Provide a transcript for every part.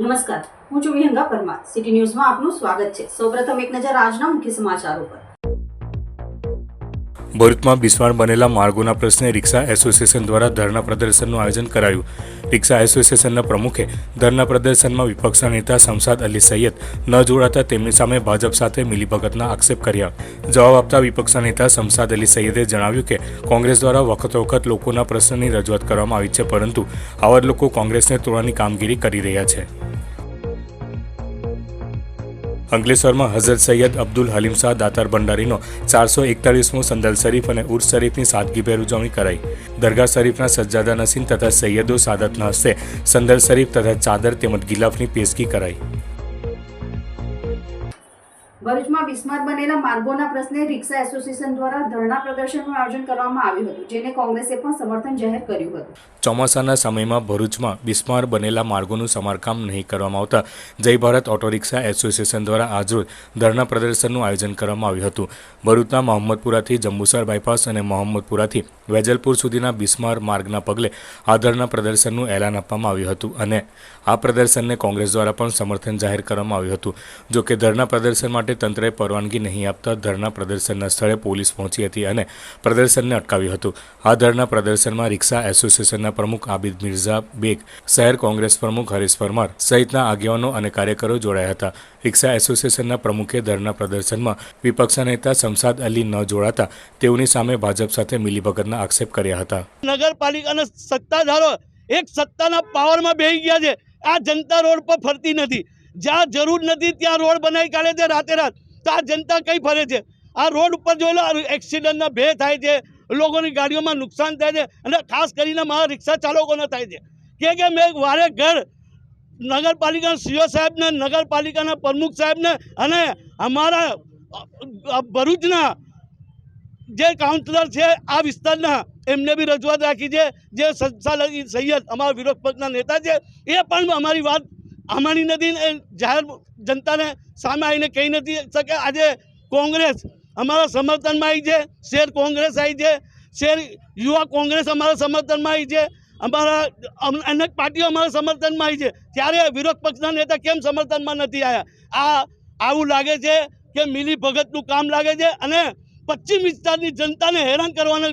નમસ્કાર. હું છું વિહંગા પરમાર. સિટી ન્યૂઝમાં આપનું સ્વાગત છે. સૌપ્રથમ એક નજર આજના મુખ્ય સમાચારો પર. ભરૂચમાં બિસ્માર બનેલા માર્ગોના પ્રશ્ને રિક્ષા એસોસિએશન દ્વારા ધરના પ્રદર્શનનું આયોજન કરાયું. રિક્ષા એસોસિએશનના પ્રમુખે ધરના પ્રદર્શનમાં વિપક્ષના નેતા શમસાદ અલી સૈયદ ન જોડાતા તેમની સામે ભાજપ સાથે મિલીભગતના આક્ષેપ કર્યા. જવાબ આપતા વિપક્ષના નેતા શમસાદ અલી સૈયદે જણાવ્યું કે કોંગ્રેસ દ્વારા વખતો વખત લોકોના પ્રશ્નની રજૂઆત કરવામાં આવી છે, પરંતુ આવા લોકો કોંગ્રેસને તોડવાની કામગીરી કરી રહ્યા છે. અંકલેશ્વરમાં હઝરત સૈયદ અબ્દુલ હલીમ શાહ દાતાર ભંડારીનો ચારસો એકતાલીસમો સંદલ શરીફ અને ઉર્સ શરીફની સાદગીભેર ઉજવણી કરાઈ. દરગાહ શરીફના સજ્જાદા નસીન તથા સૈયદો સાદતના હસ્તે સંદલ શરીફ તથા ચાદર તેમજ ગિલાફની પેશગી કરાઈ. ભરૂચમાં બિસ્માર બનેલા માર્ગોના પ્રશ્ને રિક્ષા એસોસિએશન દ્વારા ધરણા પ્રદર્શનનું આયોજન કરવામાં આવ્યું હતું, જેને કોંગ્રેસે પણ સમર્થન જાહેર કર્યું હતું. ચોમાસાના સમયમાં ભરૂચમાં બિસ્માર બનેલા માર્ગોનું સમારકામ નહીં કરવામાં આવતા જય ભારત ઓટો રિક્ષા એસોસિએશન દ્વારા આજરોજ ધરણા પ્રદર્શનનું આયોજન કરવામાં આવ્યું હતું. ભરૂચના મોહમ્મદપુરાથી જંબુસર બાયપાસ અને મોહમ્મદપુરાથી વેજલપુર સુધીના બિસ્માર માર્ગના પગલે આ ધરના પ્રદર્શનનું એલાન આપવામાં આવ્યું હતું અને આ પ્રદર્શનને કોંગ્રેસ દ્વારા પણ સમર્થન જાહેર કરવામાં આવ્યું હતું. જોકે ધરના પ્રદર્શન માટે તંત્રએ પરવાનગી નહીં આપતા ધરના પ્રદર્શનના સ્થળે પોલીસ પહોંચી હતી અને પ્રદર્શનને અટકાવ્યું હતું. આ ધરના પ્રદર્શનમાં રિક્ષા એસોસિએશનના પ્રમુખ આબિદ મિર્ઝા બેગ, શહેર કોંગ્રેસ પ્રમુખ હરીશ પરમાર સહિતના આગેવાનો અને કાર્યકરો જોડાયા હતા. રિક્ષા એસોસિએશનના પ્રમુખે ધરના પ્રદર્શનમાં વિપક્ષના નેતા શમસાદ અલી ન જોડાતા તેઓની સામે ભાજપ સાથે મિલીભગતના આક્ષેપ કર્યા હતા. નગરપાલિકાના સત્તાધારો એક સત્તાના પાવરમાં બેહી ગયા છે. આ જનતા રોડ પર ફરતી નથી. જ્યાં જરૂર નથી ત્યાં રોડ બનાવી કાઢે છે રાતે રાત. તો આ જનતા કઈ ફરે છે? આ રોડ ઉપર જોઈ લો એક્સિડન્ટના ભે થાય છે, લોકોની ગાડીઓમાં નુકસાન થાય છે અને ખાસ કરીને મારા રિક્ષા ચાલકોને થાય છે. કે કે મેં વારે ઘર નગરપાલિકાના સીઓ સાહેબને, નગરપાલિકાના પ્રમુખ સાહેબને અને અમારા ભરૂચના જે કાઉન્સિલર છે, આ વિસ્તારના, એમને બી રજૂઆત રાખી છે. જે સંચાલક સૈયદ, અમારા વિરોધ પક્ષના નેતા છે, એ પણ અમારી વાત અમારી નથી ને જાહેર જનતાને સામે આવીને કહી નથી શકે. આજે કોંગ્રેસ અમારા સમર્થનમાં આવી છે, શેર કોંગ્રેસ આવી છે, શેર યુવા કોંગ્રેસ અમારા સમર્થનમાં આવી છે, અમારા અનેક પાર્ટીઓ અમારા સમર્થનમાં આવી છે. ત્યારે વિરોધ પક્ષના નેતા કેમ સમર્થનમાં નથી આવ્યા આ આવું લાગે છે કે મિલી ભગતનું કામ લાગે છે અને પશ્ચિમ વિસ્તારની જનતાને હેરાન કરવાનો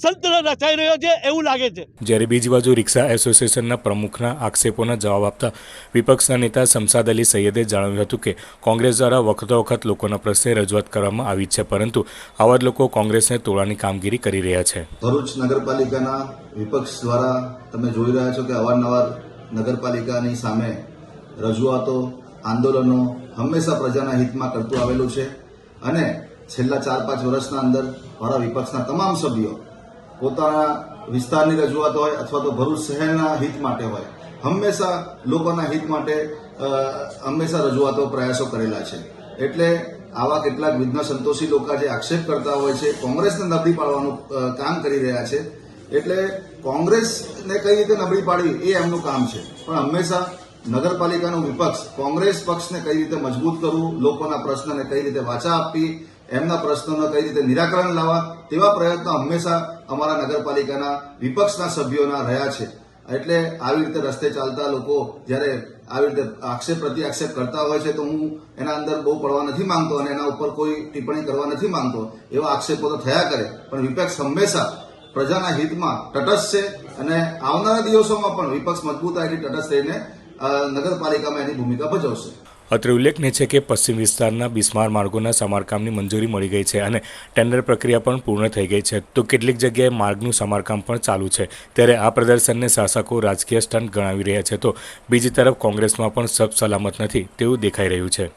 સંતર રચાઈ રહ્યો છે એવું લાગે છે. જ્યારે બીજી બાજુ રિક્ષા એસોસિએશનના પ્રમુખના આક્ષેપોના જવાબ આપતા વિપક્ષના નેતા શમસાદ અલી સૈયદે જણાવ્યું હતું કે કોંગ્રેસ દ્વારા વખતો વખત લોકોના પ્રશ્ને રજૂઆત કરવામાં આવી છે પરંતુ આવા જ લોકો કોંગ્રેસને તોડવાની કામગીરી કરી રહ્યા છે. ભરૂચ નગરપાલિકાના વિપક્ષ દ્વારા તમે જોઈ રહ્યા છો કે અવારનવાર નગરપાલિકાની સામે રજૂઆતો આંદોલનો હંમેશા પ્રજાના હિતમાં કરતું આવેલું છે અને છેલ્લા ચાર, પાંચ વર્ષના અંદર મારા વિપક્ષના તમામ સભ્યો પોતાના વિસ્તારની રજૂઆત હોય અથવા તો ભરૂચ શહેરના હિત માટે હોય, હંમેશા લોકોના હિત માટે હંમેશા રજૂઆતો, પ્રયાસો કરેલા છે. એટલે આવા કેટલાક વિઘ્ન સંતોષી લોકો જે આક્ષેપ કરતા હોય છે, કોંગ્રેસને નબળી પાડવાનું કામ કરી રહ્યા છે. એટલે કોંગ્રેસને કઈ રીતે નબળી પાડવી એ એમનું કામ છે. પણ હંમેશા નગરપાલિકાનું વિપક્ષ કોંગ્રેસ પક્ષને કઈ રીતે મજબૂત કરવું, લોકોના પ્રશ્નને કઈ રીતે વાચા આપવી એમના પ્રશ્નોનો કઈ રીતે નિરાકરણ લાવવા તેવા પ્રયત્નો હંમેશા અમારા નગરપાલિકાના વિપક્ષના સભ્યોના રહ્યા છે. એટલે આવી રીતે રસ્તે ચાલતા લોકો જ્યારે આવી રીતે આક્ષેપ પ્રતિ આક્ષેપ કરતા હોય છે તો હું એના અંદર બહુ પડવા નથી માંગતો અને એના ઉપર કોઈ ટિપ્પણી કરવા નથી માંગતો, એવા આક્ષેપો તો થયા કરે. પણ વિપક્ષ હંમેશા પ્રજાના હિતમાં તટસ્થ છે અને આવનારા દિવસોમાં પણ વિપક્ષ મજબૂતાઈથી તટસ્થ રહીને નગરપાલિકામાં એની ભૂમિકા ભજવશે. અત્રે ઉલ્લેખનીય છે કે પશ્ચિમ વિસ્તારના બિસ્માર માર્ગોના સમારકામની મંજૂરી મળી ગઈ છે અને ટેન્ડર પ્રક્રિયા પણ પૂર્ણ થઈ ગઈ છે. તો કેટલીક જગ્યાએ માર્ગનું સમારકામ પણ ચાલુ છે. ત્યારે આ પ્રદર્શનને શાસકો રાજકીય સ્ટન્ટ ગણાવી રહ્યા છે. તો બીજી તરફ કોંગ્રેસમાં પણ સબ સલામત નથી તેવું દેખાઈ રહ્યું છે.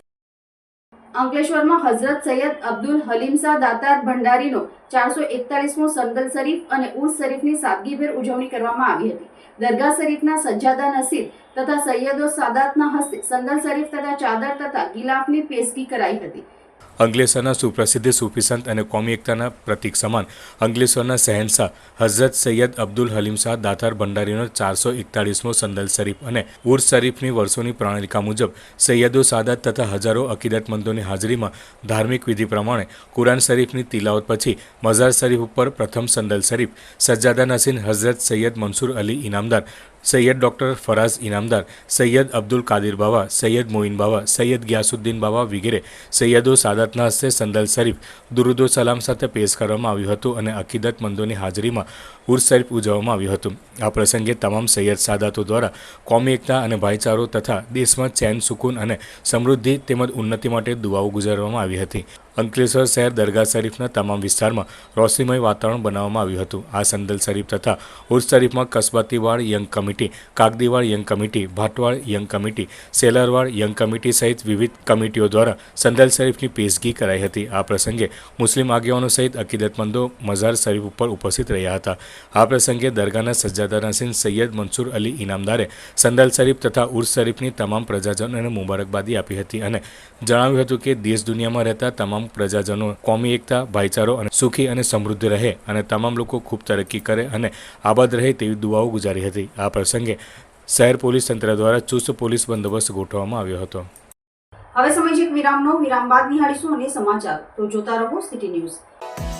અંકલેશ્વરમાં હઝરત સૈયદ અબ્દુલ હલીમ દાતાર ભંડારીનો ચારસો એકતાલીસમો સંદલ શરીફ અને ઉર્સ શરીફની સાદગીભેર ઉજવણી કરવામાં આવી હતી. દરગાહ શરીફના સજ્જાદા નસીર તથા સૈયદો સાદાતના હસ્તે સંદલ શરીફ તથા ચાદર તથા ગિલાફની પેશગી કરાઈ હતી. અંકલેશ્વરના સુપ્રસિદ્ધ સૂફી સંત અને કોમી એકતાના પ્રતીક સમાન. અંકલેશ્વરના શહેનશાહ હઝરત સૈયદ અબ્દુલ હલીમ શાહ દાતાર ભંડારીનો ચારસો એકતાળીસમો સંદલ શરીફ અને ઉર્સ શરીફની વર્ષોની પ્રણાલિકા મુજબ સૈયદો, સાદાત તથા હજારો અકીદતમંદોની હાજરીમાં ધાર્મિક વિધિ પ્રમાણે કુરાન શરીફની તિલાવત પછી મઝાર શરીફ ઉપર પ્રથમ સંદલ શરીફ, સજ્જાદા નસીન હઝરત સૈયદ મનસુર અલી ઇનામદાર, સૈયદ ડૉક્ટર ફરાઝ ઇનામદાર, સૈયદ અબ્દુલ કાદિર બાવા, સૈયદ મોઇન બાવા, સૈયદ ગ્યાસુદ્દીન બાવા વગેરે, સૈયદો સાદાતના હસ્તે સંદલ શરીફ દુરુદો સલામ સાથે પેશ કરવામાં આવ્યું હતું અને અકીદતમંદોની હાજરીમાં ઉર્સ શરીફ ઉજવવામાં આવ્યું હતું. આ પ્રસંગે તમામ સૈયદ સાદાતો દ્વારા કોમી એકતા અને ભાઈચારો તથા દેશમાં ચેન, સુકૂન અને સમૃદ્ધિ તેમજ ઉન્નતિ માટે દુઆઓ ગુજારવામાં આવી હતી. અંકલેશ્વર શહેર દરગાહ શરીફના તમામ વિસ્તારમાં રોશનીમય વાતાવરણ બનાવવામાં આવ્યું હતું. આ સંદલ શરીફ તથા Urs શરીફમાં Kasbatiwad young committee, Kagdiwad young committee, Bhatwad young committee, Selarwad young committee સહિત વિવિધ કમિટીઓ દ્વારા સંદલ શરીફની પેશગી કરાઈ હતી. આ પ્રસંગે મુસ્લિમ આગેવાનો સહિત અકીદતમંદો મઝાર શરીફ ઉપર ઉપસ્થિત રહ્યા હતા. આ પ્રસંગે દરગાહના સજ્જાદા નસીન સૈયદ મનસુર અલી ઇનામદારે સંદલ શરીફ તથા ઉર્સ શરીફની તમામ પ્રજાજનોને મુબારકબાદી આપી હતી અને જણાવ્યું હતું કે દેશ દુનિયામાં રહેતા તમામ પ્રજાજનો કોમી, એકતા, ભાઈચારો અને સુખી અને સમૃદ્ધ રહે અને તમામ લોકો ખૂબ તરક્કી કરે અને આબાદ રહે તેવી દુઆઓ ગુજારી હતી. આ પ્રસંગે શહેર પોલીસ તંત્ર દ્વારા ચુસ્ત પોલીસ બંદોબસ્ત ગોઠવવામાં આવ્યો હતો. હવે સમય એક વિરામનો. વિરામ બાદ નિહાળીશું અને સમાચાર. તો જોતા રહો સિટી ન્યૂઝ.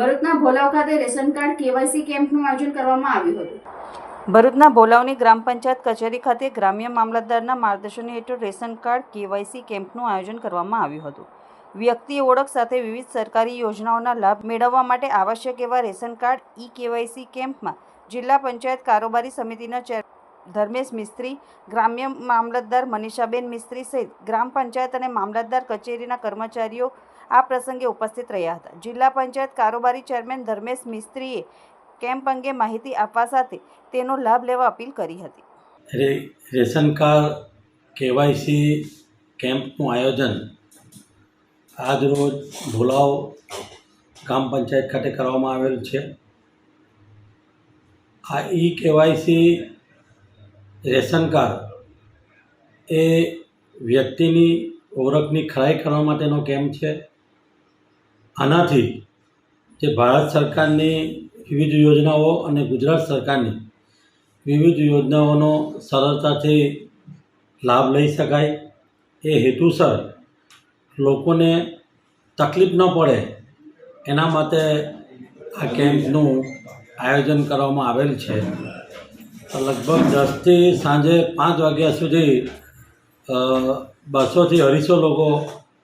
ભરૂચના ભોલાવ ખાતે રેશન કાર્ડ કેવાયસી કેમ્પનું આયોજન કરવામાં આવ્યું હતું. ભરૂચના ભોલાવની ગ્રામ પંચાયત કચેરી ખાતે ગ્રામ્ય મામલતદારના માર્ગદર્શન હેઠળ રેશન કાર્ડ કેવાયસી કેમ્પનું આયોજન કરવામાં આવ્યું હતું. વ્યક્તિ ઓળખ સાથે વિવિધ સરકારી યોજનાઓના લાભ મેળવવા માટે આવશ્યક એવા રેશન કાર્ડ ઈ કેવાયસી કેમ્પમાં જિલ્લા પંચાયત કારોબારી સમિતિના ચેર ધર્મેશ મિસ્ત્રી, ગ્રામ્ય મામલતદાર મનીષાબેન મિસ્ત્રી સહિત ગ્રામ પંચાયત અને મામલતદાર કચેરીના કર્મચારીઓ આ પ્રસંગે ઉપસ્થિત રહ્યા હતા. જિલ્લા પંચાયત કારોબારી ચેરમેન ધર્મેશ મિસ્ત્રીએ કેમ્પ અંગે માહિતી આપવા સાથે તેનો લાભ લેવા અપીલ કરી હતી. રેશન કાર્ડ કેવાયસી કેમ્પનું આયોજન આજરોજ ભોલાવ ગ્રામ પંચાયત ખાતે કરવામાં આવેલ છે. આ ઈ કેવાયસી રેશન કાર્ડ એ વ્યક્તિની ઓળખની ખરાઈ કરવા માટેનો કેમ્પ છે. આનાથી જે ભારત સરકારની વિવિધ યોજનાઓ અને ગુજરાત સરકારની વિવિધ યોજનાઓનો સરળતાથી લાભ લઈ શકાય. એ હેતુસર લોકોને તકલીફ ન પડે. એના માટે આ કેમ્પનું આયોજન કરવામાં આવેલ છે. લગભગ દસથી સાંજે પાંચ વાગ્યા સુધી બસોથી અઢીસો લોકો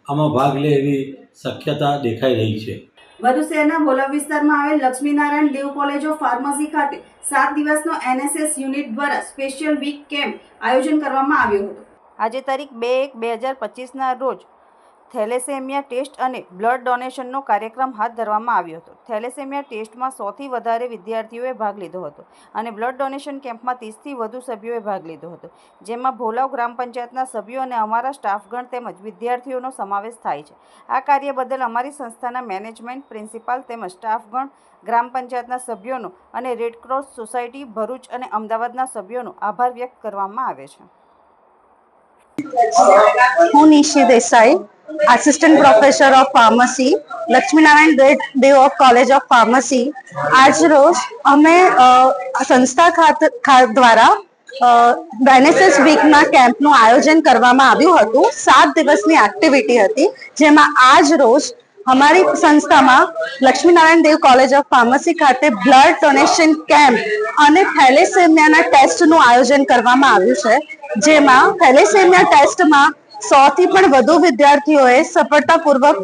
આમાં ભાગ લે એવી શક્યતા દેખાઈ રહી છે. વધુ શહેરના ભોલા વિસ્તારમાં આવેલ Laxminarayan Dev college of pharmacy ખાતે સાત દિવસનો એનએસએસ યુનિટ દ્વારા સ્પેશિયલ વીક કેમ્પ આયોજન કરવામાં આવ્યું હતું. આજે તારીખ બે એક બે હજાર પચીસના રોજ થેલેસેમિયા ટેસ્ટ અને બ્લડ ડોનેશનનો કાર્યક્રમ હાથ ધરવામાં આવ્યો હતો. થેલેસેમિયા ટેસ્ટમાં સોથી વધારે વિદ્યાર્થીઓએ ભાગ લીધો હતો અને બ્લડ ડોનેશન કેમ્પમાં ત્રીસથી વધુ સભ્યોએ ભાગ લીધો હતો. જેમાં ભોલાવ ગ્રામ પંચાયતના સભ્યો અને અમારા સ્ટાફગણ તેમજ વિદ્યાર્થીઓનો સમાવેશ થાય છે. આ કાર્ય બદલ અમારી સંસ્થાના મેનેજમેન્ટ પ્રિન્સિપાલ તેમજ સ્ટાફગણ ગ્રામ પંચાયતના સભ્યોનો અને રેડક્રોસ સોસાયટી, ભરૂચ અને અમદાવાદના સભ્યોનો આભાર વ્યક્ત કરવામાં આવે છે. હું Nishi Desai assistant professor of pharmacy Laxminarayan Dev of college of pharmacy આજ રોજ અમે સંસ્થા ખાત દ્વારા એનએસએસ વીકના કેમ્પનું આયોજન કરવામાં આવ્યું હતું. સાત દિવસની એક્ટિવિટી હતી, જેમાં આજ રોજ અમારી સંસ્થામાં Laxminarayan Dev college of pharmacy ખાતે બ્લડ ડોનેશન કેમ્પ અને થેલેસેમિયાના ટેસ્ટનું આયોજન કરવામાં આવ્યું છે. જેમાં થેલેસેમિયા ટેસ્ટમાં સો થી પણ વધુ વિદ્યાર્થીઓએ સફળતાપૂર્વક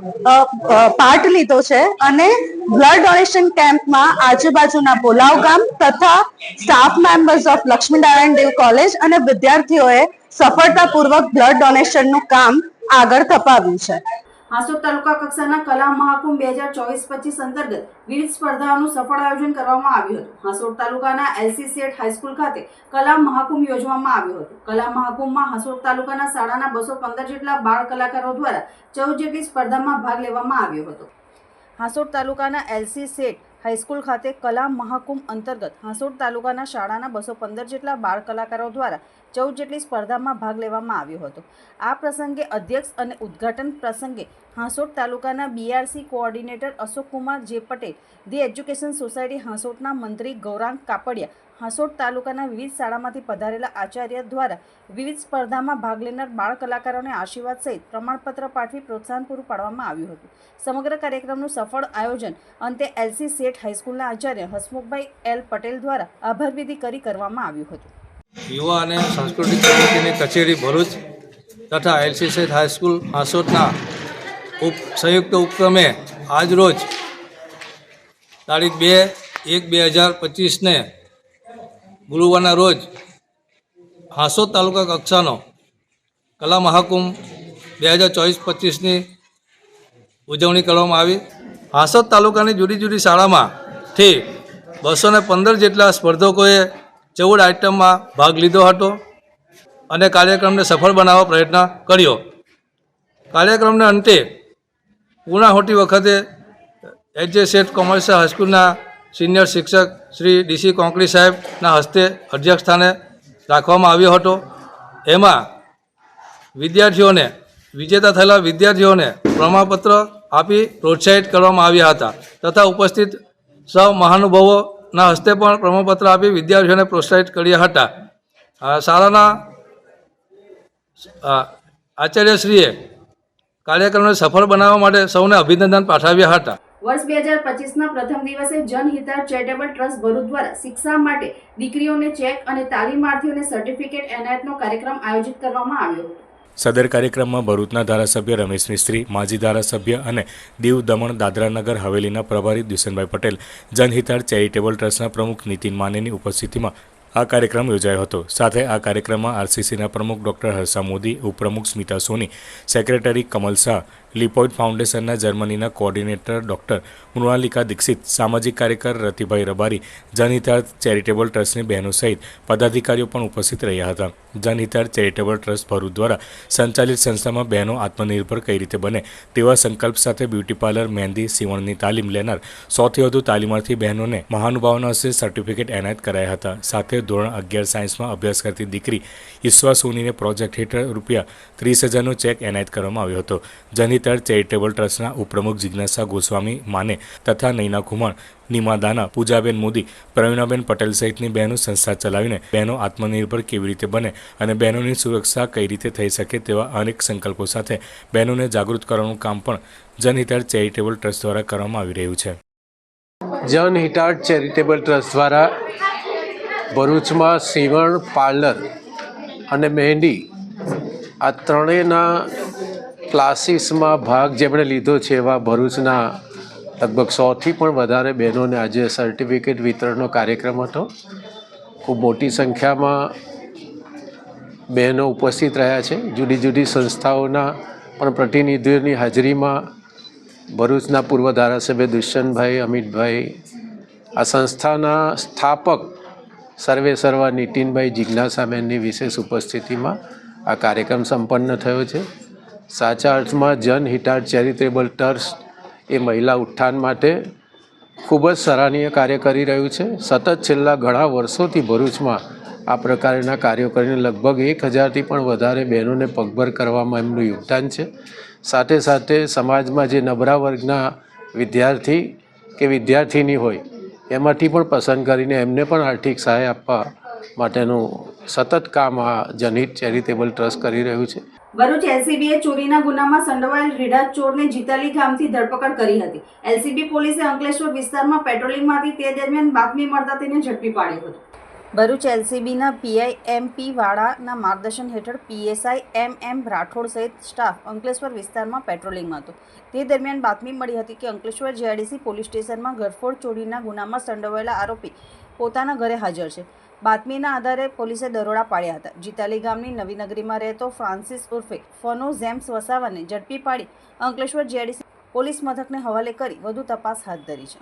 પાર્ટ લીધો છે અને બ્લડ ડોનેશન કેમ્પમાં આજુબાજુના બોલાવ ગામ તથા staff members of Laxminarayan Dev college અને વિદ્યાર્થીઓએ સફળતાપૂર્વક બ્લડ ડોનેશનનું કામ આગળ ધપાવ્યું છે. હાસોદ તાલુકા કક્ષાના કલા મહાકુંભ બે હજાર ચોવીસ પચીસ અંતર્ગત વિવિધ સ્પર્ધાઓનું સફળ આયોજન કરવામાં આવ્યું હતું. હાસોદ તાલુકાના એલસી સેઠ હાઈસ્કૂલ ખાતે કલા મહાકુંભ યોજવામાં આવ્યો હતો. કલા મહાકુંભમાં હાસોદ તાલુકાના શાળાના બસો પંદર જેટલા બાળ કલાકારો દ્વારા ચૌદ જેટલી સ્પર્ધામાં ભાગ લેવામાં આવ્યો હતો. હાંસોડ તાલુકાના એલસી સેટ હાઈસ્કૂલ ખાતે કલા મહાકુંભ અંતર્ગત હાંસોડ તાલુકાના શાળાના બસો પંદર જેટલા બાળ કલાકારો દ્વારા ચૌદ જેટલી સ્પર્ધામાં ભાગ લેવામાં આવ્યો હતો. આ પ્રસંગે અધ્યક્ષ અને ઉદ્ઘાટન પ્રસંગે હાંસોડ તાલુકાના BRC coordinator Ashokkumar J Patel the education society હાંસોડના મંત્રી ગૌરાંગ કાપડિયા હાંસોડ તાલુકાના વિવિધ શાળામાંથી પધારેલા આચાર્ય દ્વારા વિવિધ સ્પર્ધામાં ભાગ લેનાર બાળ કલાકારોને આશીર્વાદ સહિત પ્રમાણપત્ર પાઠવી પ્રોત્સાહન પૂરું પાડવામાં આવ્યું હતું. સમગ્ર કાર્યક્રમનું સફળ આયોજન અંતે એલસી સેઠ હાઈસ્કૂલના આચાર્ય હસમુખભાઈ એલ પટેલ દ્વારા આભાર વિધિ કરી કરવામાં આવ્યું હતું. યુવા અને સાંસ્કૃતિક સમિતિની કચેરી ભરૂચ તથા એલસી એલસીસી હાઈસ્કૂલ હાંસોટના ઉપ, સંયુક્ત ઉપક્રમે આજરોજ તારીખ બે એક બે હજાર પચીસને ગુરુવારના રોજ હાંસોદ તાલુકા કક્ષાનો કલા મહાકુંભ બે હજાર ચોવીસ પચીસની ઉજવણી કરવામાં આવી. હાંસોદ તાલુકાની જુદી જુદી શાળામાંથી બસો ને પંદર જેટલા સ્પર્ધકોએ ચૌદ આઇટમમાં ભાગ લીધો હતો અને કાર્યક્રમને સફળ બનાવવા પ્રયત્ન કર્યો. કાર્યક્રમને અંતે પૂર્ણાહુતિ વખતે એચ જે શેઠ કોમર્શિયલ હાઈસ્કૂલના સિનિયર શિક્ષક શ્રી ડીસી કોંકરી સાહેબના હસ્તે અધ્યક્ષ સ્થાને રાખવામાં આવ્યો હતો. એમાં વિદ્યાર્થીઓને, વિજેતા થયેલા વિદ્યાર્થીઓને પ્રમાણપત્ર આપી પ્રોત્સાહિત કરવામાં આવ્યા હતા તથા ઉપસ્થિત સૌ મહાનુભાવોના હસ્તે પણ પ્રમાણપત્ર આપી વિદ્યાર્થીઓને પ્રોત્સાહિત કર્યા હતા. શાળાના આચાર્યશ્રીએ કાર્યક્રમને સફળ બનાવવા માટે સૌને અભિનંદન પાઠવ્યા હતા. વર્ષ બે હજાર પચીસના પ્રથમ દિવસે જનહિતાર ચેરિટેબલ ટ્રસ્ટ ભરૂચ દ્વારા શિક્ષા માટે દીકરીઓને ચેક અને તાલીમાર્થીઓને સર્ટિફિકેટ એનાયતનો કાર્યક્રમ આયોજિત કરવામાં આવ્યો સદર કાર્યક્રમમાં ભરૂચના ધારાસભ્ય રમેશ મિસ્ત્રી માજી ધારાસભ્ય અને દીવ દમણ દાદરાનગર હવેલીના પ્રભારી દુષ્યંતભાઈ પટેલ, જનહિતાર ચેરિટેબલ ટ્રસ્ટના પ્રમુખ નીતિન માનેની ઉપસ્થિતિમાં આ કાર્યક્રમ યોજાયો હતો. સાથે આ કાર્યક્રમમાં આરસીસીના પ્રમુખ ડોક્ટર હર્ષા મોદી, ઉપપ્રમુખ સ્મિતા સોની, સેક્રેટરી કમલ શાહ લિપોઇડ ફાઉન્ડેશનના જર્મનીના કોઓર્ડિનેટર ડોક્ટર મૃણાલિકા દીક્ષિત, સામાજિક કાર્યકર રતિભાઈ રબારી જનહિતાર્થ ચેરિટેબલ ટ્રસ્ટની બહેનો સહિત પદાધિકારીઓ પણ ઉપસ્થિત રહ્યા હતા. જનહિતાર્થ ચેરિટેબલ ટ્રસ્ટ ભરૂચ દ્વારા સંચાલિત સંસ્થામાં બહેનો આત્મનિર્ભર કઈ રીતે બને તેવા સંકલ્પ સાથે બ્યુટી પાર્લર મહેંદી સીવણની તાલીમ લેનાર સૌથી વધુ તાલીમાર્થી બહેનોને મહાનુભાવોના હસ્તે સર્ટિફિકેટ એનાયત કરાયા હતા. સાથે ધોરણ અગિયાર સાયન્સમાં અભ્યાસ કરતી દીકરી ઈશ્વા સોનીને પ્રોજેક્ટ હેઠળ રૂપિયા ત્રીસ હજારનો ચેક એનાયત કરવામાં આવ્યો હતો. જનહિતાર ચેરિટેબલ ટ્રસ્ટના ઉપપ્રમુખ જિજ્ઞાસા ગોસ્વામી માને તથા નૈના કુમાર નીમા દાના, પૂજાબેન મોદી, પ્રવીણાબેન પટેલ સહિતની બહેનો સંસ્થા ચલાવીને બહેનો આત્મનિર્ભર કેવી રીતે બને અને બહેનોની સુરક્ષા કઈ રીતે થઈ શકે તેવા અનેક સંકલ્પો સાથે બહેનોને જાગૃત કરવાનું કામ પણ જનહિતાર ચેરિટેબલ ટ્રસ્ટ દ્વારા કરવામાં આવી રહ્યું છે. જન ચેરિટેબલ ટ્રસ્ટ દ્વારા ભરૂચમાં સીવણ, પાર્લર અને મહેંદી આ ત્રણેયના ક્લાસીસમાં ભાગ જેમણે લીધો છે એવા ભરૂચના લગભગ સોથી પણ વધારે બહેનોને આજે સર્ટિફિકેટ વિતરણનો કાર્યક્રમ હતો. ખૂબ મોટી સંખ્યામાં બહેનો ઉપસ્થિત રહ્યા છે. જુદી જુદી સંસ્થાઓના પણ પ્રતિનિધિઓની હાજરીમાં ભરૂચના પૂર્વ ધારાસભ્ય દુષ્યંતભાઈ, અમિતભાઈ, આ સંસ્થાના સ્થાપક સર્વે સર્વા નીતિનભાઈ જિજ્ઞાસાબેનની વિશેષ ઉપસ્થિતિમાં આ કાર્યક્રમ સંપન્ન થયો છે. સાચા અર્થમાં જન હિટાર્ટ ચેરિટેબલ ટ્રસ્ટ એ મહિલા ઉત્થાન માટે ખૂબ જ સરાહનીય કાર્ય કરી રહ્યું છે. સતત છેલ્લા ઘણા વર્ષોથી ભરૂચમાં આ પ્રકારના કાર્યો કરીને લગભગ એક હજારથી પણ વધારે બહેનોને પગભર કરવામાં એમનું યોગદાન છે. સાથે સાથે સમાજમાં જે નબળા વર્ગના વિદ્યાર્થી કે વિદ્યાર્થીની હોય, એમાંથી પણ પસંદ કરીને એમને પણ આર્થિક સહાય આપવા માટેનું સતત કામ આ જનહિત ચેરિટેબલ ટ્રસ્ટ કરી રહ્યું છે. ભરૂચ એલસીબીએ ચોરીના ગુનામાં સંડોવાયેલ રીઢા ચોરને જીતાલી ગામથી ધરપકડ કરી હતી. એલસીબી પોલીસે અંકલેશ્વર વિસ્તારમાં પેટ્રોલિંગમાં હતી તે દરમિયાન બાતમી મળતા તેને ઝડપી પાડ્યો હતો. ભરૂચ એલસીબીના પીઆઈ એમ પી વાળાના માર્ગદર્શન હેઠળ પીએસઆઈ એમ એમ રાઠોડ સહિત સ્ટાફ અંકલેશ્વર વિસ્તારમાં પેટ્રોલિંગમાં હતો. તે દરમિયાન બાતમી મળી હતી કે અંકલેશ્વર જીઆઈડીસી પોલીસ સ્ટેશનમાં ઘરફોડ ચોરીના ગુનામાં સંડોવાયેલા આરોપી પોતાના ઘરે હાજર છે. બાતમીના આધારે પોલીસે દરોડા પાડ્યા હતા. જીતાલી ગામની નવીનગરીમાં રહેતો ફ્રાન્સિસ ઉર્ફે ફનો જેમ્સ વસાવાને ઝડપી પાડી અંકલેશ્વર જીઆઈડીસી પોલીસ મથકને હવાલે કરી વધુ તપાસ હાથ ધરી છે.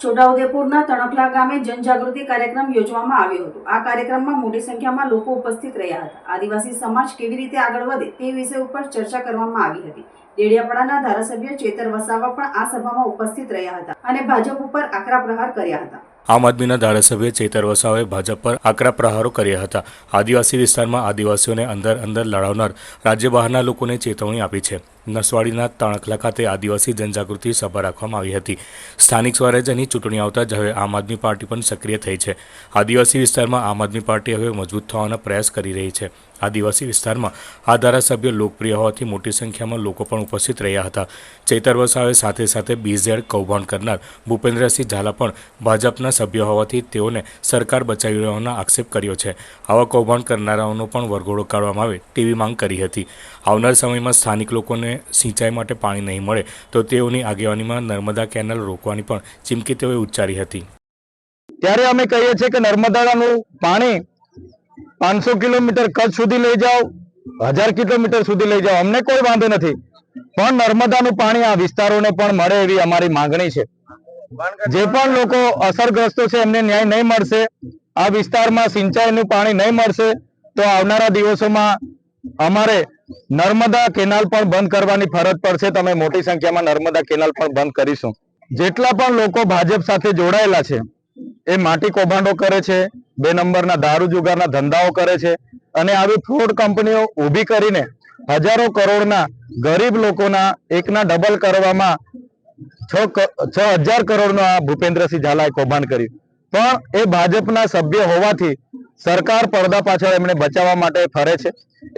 છોટાઉદેપુરના તણકલા ગામે જનજાગૃતિ કાર્યક્રમ યોજવામાં આવ્યો હતો. આ કાર્યક્રમમાં મોટી સંખ્યામાં લોકો ઉપસ્થિત રહ્યા હતા. આદિવાસી સમાજ કેવી રીતે આગળ વધે તે વિષય ઉપર ચર્ચા કરવામાં આવી હતી. ડેડિયાપાડાના ધારાસભ્ય ચેતર વસાવા પણ આ સભામાં ઉપસ્થિત રહ્યા હતા અને ભાજપ ઉપર આકરા પ્રહાર કર્યા હતા. આમ આદમીના ધારાસભ્ય ચેતર વસાવાએ ભાજપ પર આકરા પ્રહારો કર્યા હતા. આદિવાસી વિસ્તારમાં આદિવાસીઓને અંદર અંદર લડાવનાર રાજ્ય બહારના લોકોને ચેતવણી આપી છે. નસવાડીના તણખલા ખાતે આદિવાસી જનજાગૃતિ સભા રાખવામાં આવી હતી. સ્થાનિક સ્વરાજ્યની ચૂંટણી આવતા જ હવે આમ આદમી પાર્ટી પણ સક્રિય થઈ છે. આદિવાસી વિસ્તારમાં આમ આદમી પાર્ટી હવે મજબૂત થવાના પ્રયાસ કરી રહી છે. આદિવાસી વિસ્તારમાં આ ધારાસભ્ય લોકપ્રિય હોવાથી મોટી સંખ્યામાં લોકો પણ ઉપસ્થિત રહ્યા હતા. ચેતર વસાવે સાથે સાથે બીઝેડ કૌભાંડ કરનાર ભૂપેન્દ્રસિંહ ઝાલા પણ ભાજપના સભ્ય હોવાથી તેઓને સરકાર બચાવી રહ્યાનો આક્ષેપ કર્યો છે. આવા કૌભાંડ કરનારાઓનો પણ વરઘોડો કાઢવામાં આવે તેવી માંગ કરી હતી. આવનાર સમયમાં સ્થાનિક લોકોને સિંચાઈ માટે પાણી નહીં મળે, તો તેઓની આગેવાનીમાં નર્મદા કેનાલ રોકવાની પણ ચીમકી તેઓએ ઉચ્ચારી હતી. ત્યારે અમે કહીએ છીએ કે નર્મદાનું પાણી પાંચસો કિલોમીટર કચ્છ સુધી લઈ જાઓ, હજાર કિલોમીટર સુધી લઈ જાઓ, અમને કોઈ વાંધો નથી. પણ નર્મદાનું પાણી આ વિસ્તારોને પણ મળે એવી અમારી માંગણી છે. જે પણ લોકો અસરગ્રસ્તો છે, એમને ન્યાય નહીં મળશે, આ વિસ્તારમાં સિંચાઈનું પાણી નહીં મળશે, તો આવનારા દિવસોમાં અમારે નર્મદા કેનાલ પણ બંધ કરવાની ફરજ પડશે. તમે મોટી સંખ્યામાં નર્મદા કેનાલ પણ બંધ કરીશું. જેટલા પણ લોકો ભાજપ સાથે જોડાયેલા છે, એ માટી કૌભાંડો કરે છે, બે નંબરના દારૂ જુગારના ધંધાઓ કરે છે અને આવી ફ્રોડ કંપનીઓ ઊભી કરીને હજારો કરોડના ગરીબ લોકોના એકના ડબલ કરવામાં છ હજાર કરોડનો આ ભૂપેન્દ્રસિંહ ઝાલાએ કૌભાંડ કર્યું. પણ એ ભાજપના સભ્ય હોવાથી સરકાર પડદા પાછળ એમને બચાવવા માટે ફરે છે.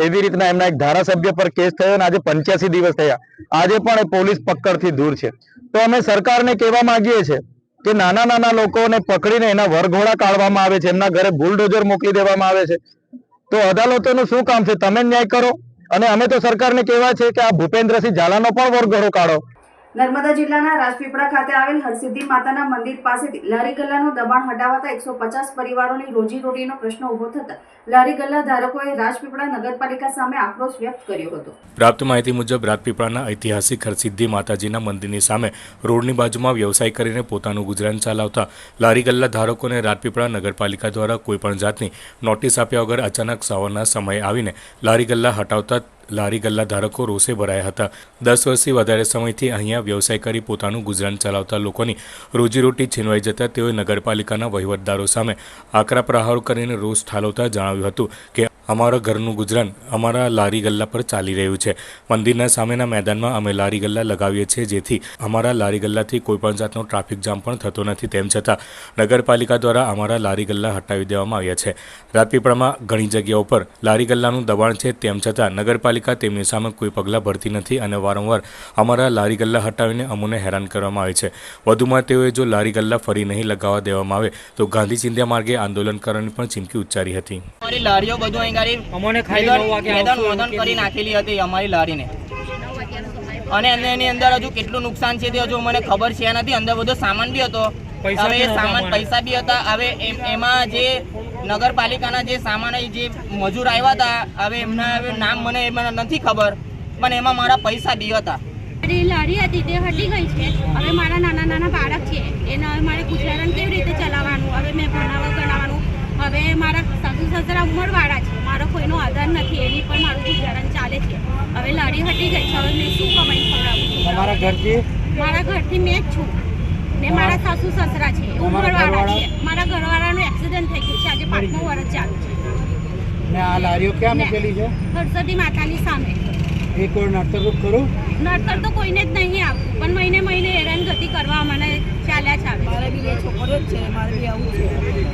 એવી રીતના એમના એક ધારાસભ્ય પર કેસ થયો અને આજે પંચ્યાસી દિવસ થયા. આજે પણ એ પોલીસ પકડથી દૂર છે. તો અમે સરકારને કહેવા માંગીએ છીએ કે નાના નાના લોકોને પકડીને એના વરઘોડા કાઢવામાં આવે છે. એમના ઘરે બુલડોઝર મોકલી દેવામાં આવે છે. તો અદાલતોનું શું કામ છે? તમે ન્યાય કરો. અને અમે તો સરકારને કહેવા છે કે આ ભૂપેન્દ્રસિંહ ઝાલાનો પણ વરઘોડો કાઢો. નર્મદા જિલ્લાના રાજપીપળા ખાતે આવેલ હરસિદ્ધિ માતાના મંદિર પાસેથી લારી ગલ્લાનું દબાણ હટાવતા એકસો પચાસ પરિવારોની રોજીરોટીનો પ્રશ્ન ઊભો થતા લારી ગલ્લા ધારકોએ રાજપીપળા નગરપાલિકા સામે આક્રોશ વ્યક્ત કર્યો હતો. પ્રાપ્ત માહિતી મુજબ રાજપીપળાના ઐતિહાસિક હરસિદ્ધિ માતાજીના મંદિરની સામે રોડની બાજુમાં વ્યવસાય કરીને પોતાનું ગુજરાન ચલાવતા લારી ગલ્લા ધારકોને રાજપીપળા નગરપાલિકા દ્વારા કોઈપણ જાતની નોટિસ આપ્યા વગર અચાનક સવારના સમયે આવીને લારી ગલ્લા હટાવતા લારી ગલ્લા ધારકો રોષે ભરાયા હતા. દસ વર્ષથી વધારે સમયથી અહીંયા વ્યવસાય કરી પોતાનું ગુજરાન ચલાવતા લોકોની રોજીરોટી છીનવાઈ જતાં તેઓએ નગરપાલિકાના વહીવટદારો સામે આકરા પ્રહારો કરીને રોષ ઠાલવતા જણાવ્યું હતું કે અમારા ઘરનું ગુજરાન અમારા લારી ગલ્લા પર ચાલી રહ્યું છે. મંદિરના સામેના મેદાનમાં અમે લારી ગલ્લા લગાવીએ છીએ, જેથી અમારા લારી ગલ્લાથી કોઈપણ જાતનો ટ્રાફિક જામ પણ થતો નથી. તેમ છતાં, નગરપાલિકા દ્વારા અમારા લારી ગલ્લા હટાવી દેવામાં આવ્યા છે. રાજપીપળામાં ઘણી જગ્યાઓ પર લારી ગલ્લાનું દબાણ છે. તેમ છતાં, નગરપાલિકા તેમની સામે કોઈ પગલાં ભરતી નથી અને વારંવાર અમારા લારી ગલ્લા હટાવીને અમોને હેરાન કરવામાં આવે છે. વધુમાં તેઓએ જો લારી ગલ્લા ફરી નહીં લગાવવા દેવામાં આવે, તો ગાંધી ચિંધ્યા માર્ગે આંદોલન કરવાની પણ ચીમકી ઉચ્ચારી હતી. અમારી લારીઓ બધું અહીં અમને મેદાન કરી નાખેલી હતી અમારી લારીને. અને એની અંદર હજુ કેટલું નુકસાન છે તે હજુ મને ખબર છે નથી. અંદર બધો સામાન બી હતો. હવે સામાન પૈસા બી હતા. હવે એમાં જે નગરપાલિકાના જે સામાન જે મજૂર આવ્યા હતા હવે એમના હવે નામ મને એમાં નથી ખબર. પણ એમાં મારા પૈસા બી હતા. લારી હતી તે હટી ગઈ છે. હવે મારા નાના નાના બાળક છે. એને હવે મારે ગુજરાન કેવી રીતે ચલાવવાનું? હવે મેં ભણાવવા ગણાવવાનું. હવે મારા સાસુ સસરા ઉંમરવાળા છે. મારો કોઈનો આધાર નથી એની પણ મારું ગુજરાન ચાલે છે. હવે લારી હટી ગઈ છે હવે મેં શું કમાઈ ખવડાવું તમારા ઘરથી? મારા ઘરથી મેં જ છું. ને મારા સાસુ સસરા છે ઉંમરવાળા છે. મારા ઘરવાળાનું એક્સિડન્ટ થઈ ગયું છે આજે પાંચમું વર્ષ ચાલુ છે. ને આ લારીઓ ક્યાં ને હરસદી માતાની સામે. એ કોઈ નડતરરૂપ ખરું? નડતર તો કોઈને જ નહીં આવતું પણ મહિને મહિને હેરાનગતિ કરવા મને ચાલ્યા આવે મારે બી બે છોકરીઓ જ છે મારે બી આવું છે.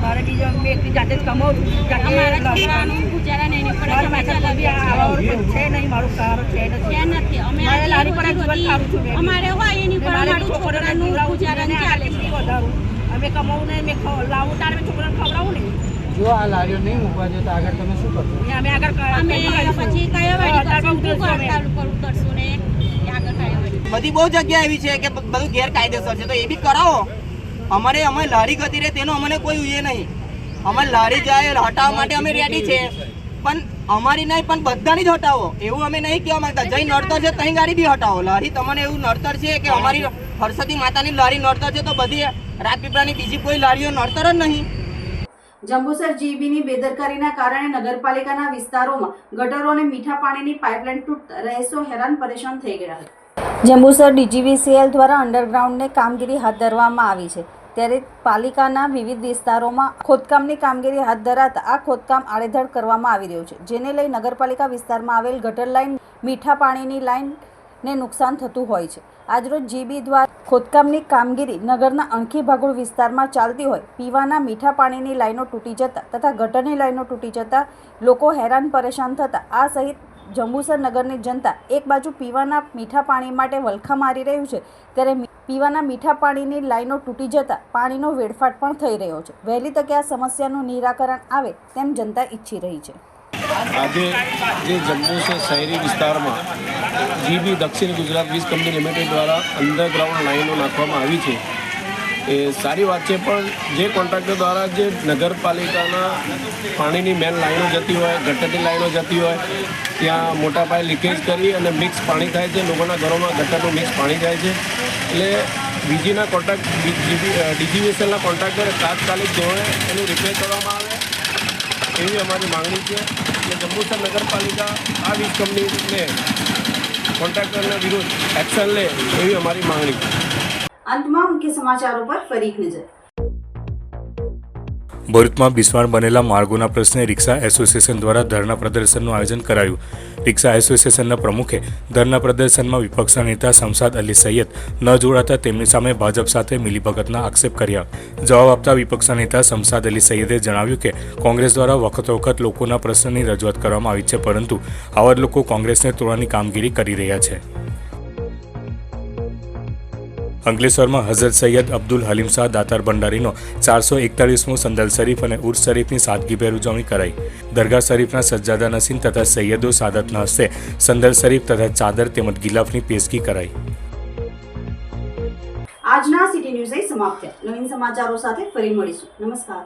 મારે બીજા મેં જાતે જ કમાવું છું. મારા છોકરાનું ગુજરાન એની પર જ મારા અમે માથા બી ચલાવીએ આવા છીએ. વર્ષ છે નહીં મારું સારું છે નથી. અમે લારી પર જ રોજી જીવન કાઢું છું મેં બી. અમારે હોય એની પર અમારું છોકરાનું પીવડાવું છું ગુજરાન અને ચાલે આટલી છે વધારું. અમે કમાવું ને મેં લાવું તારે મેં છોકરાને ખવડાવું ને જો આ લારીઓ નહીં મૂકવા જો તો આગળ તમે શું કરશો? અમે આગળ અમે પછી કયા વાળી અમે. ને બધી બહુ જગ્યા એવી છે કે બધું ગેરકાયદેસર છે તો એ બી કરાવો. અમારે અમે લારી ગતિ રહે તેનો અમને કોઈ ઉયે નહીં. અમારે લારી જાય હટાવવા માટે અમે રેડી છે. પણ અમારી નહીં, પણ બધાની જ હટાવો. એવું અમે નહીં કહેવા માંગતા. જઈ નડતર છે તઈ ગાડી બી હટાવો. લારી તમને એવું નડતર છે કે અમારી હરસતી માતાની લારી નડતર છે તો બધી રાજપીપળાની બીજી કોઈ લારીઓ નડતર જ નહીં. જંબુસર જીબીની બેદરકારીના કારણે નગરપાલિકાના વિસ્તારોમાં ગટરો અને મીઠા પાણીની પાઇપલાઇન તૂટતા રહેશો હેરાન પરેશાન થઈ ગયા હતા જંબુસર ડીજીવીસીએલ દ્વારા અંડરગ્રાઉન્ડની કામગીરી હાથ ધરવામાં આવી છે. ત્યારે પાલિકાના વિવિધ વિસ્તારોમાં ખોદકામની કામગીરી હાથ ધરાતા આ ખોદકામ આડેધડ કરવામાં આવી રહ્યું છે, જેને લઈ નગરપાલિકા વિસ્તારમાં આવેલ ગટર લાઇન, મીઠા પાણીની લાઇનને નુકસાન થતું હોય છે. આજરોજ જીબી દ્વારા ખોદકામની કામગીરી નગરના અણખી ભાગોળ વિસ્તારમાં ચાલતી હોય, પીવાના મીઠા પાણીની લાઈનો તૂટી જતા તથા ગટરની લાઈનો તૂટી જતા લોકો હેરાન પરેશાન થતા. આ સહિત જંબુસર નગરની જનતા એક બાજુ પીવાના મીઠા પાણી માટે વલખા મારી રહ્યું છે, ત્યારે પીવાના મીઠા પાણીની લાઈનો તૂટી જતા પાણીનો વેડફાટ પણ થઈ રહ્યો છે. વહેલી તકે આ સમસ્યાનું નિરાકરણ આવે તેમ જનતા ઈચ્છી રહી છે. આજે જે જંબુસર શહેરી વિસ્તારમાં જીબી દક્ષિણ ગુજરાત વીજ કંપની લિમિટેડ દ્વારા અંડરગ્રાઉન્ડ લાઈનો નાખવામાં આવી છે. એ સારી વાત છે, પણ જે કોન્ટ્રાક્ટર દ્વારા જે નગરપાલિકાના પાણીની મેન લાઈનો જતી હોય, ગટરની લાઈનો જતી હોય, ત્યાં મોટા પાયે લીકેજ કરી અને મિક્સ પાણી થાય છે, લોકોના ઘરોમાં ગટરનું મિક્સ પાણી જાય છે. એટલે બીજીના કોન્ટ્રાક્ટ ડીજીવીએસએલના કોન્ટ્રાક્ટરે તાત્કાલિક ધોરણે એનું રિપેર કરવામાં આવે, એવી અમારી માંગણી છે. અને જંબુસર નગરપાલિકા આ વીજ કંપનીને કોન્ટ્રાક્ટરના વિરુદ્ધ એક્શન લે એવી અમારી માંગણી છે. અંતમાં મુખ્ય સમાચારો પર ફરી નજર. ભરૂચમાં બિસ્માર બનેલા માર્ગોના પ્રશ્ને રિક્ષા એસોસિએશન દ્વારા ધરના પ્રદર્શનનું આયોજન કરાયું. રિક્ષા એસોસિએશનના પ્રમુખે ધરના પ્રદર્શનમાં વિપક્ષના નેતા શમસાદ અલી સૈયદ ન જોડાતા તેમની સામે ભાજપ સાથે મિલીભગતના આક્ષેપ કર્યા. જવાબ આપતા વિપક્ષના નેતા શમસાદ અલી સૈયદે જણાવ્યું કે કોંગ્રેસ દ્વારા વખત વખત લોકોના પ્રશ્નની રજૂઆત કરવામાં આવી છે, પરંતુ આવા લોકો કોંગ્રેસને તોડવાની કામગીરી કરી રહ્યા છે. અંકલેશ્વરમાં હઝરત સૈયદ અબ્દુલ હલીમ શાહ દાતાર ભંડારીનો ચારસો એકતાળીસમો સંદલ શરીફ અને ઉર્સ શરીફની સાદગીભેર ઉજવણી કરાઈ. દરગાહ શરીફના સજ્જાદા નસીન તથા સૈયદો સાદતના હસ્તે સંદલ શરીફ તથા ચાદર તેમજ ગિલાફની પેશગી કરાઈ. આજના સિટી ન્યૂઝ સમાપ્ત. નવીન સમાચારો સાથે ફરી મળીશું. નમસ્કાર.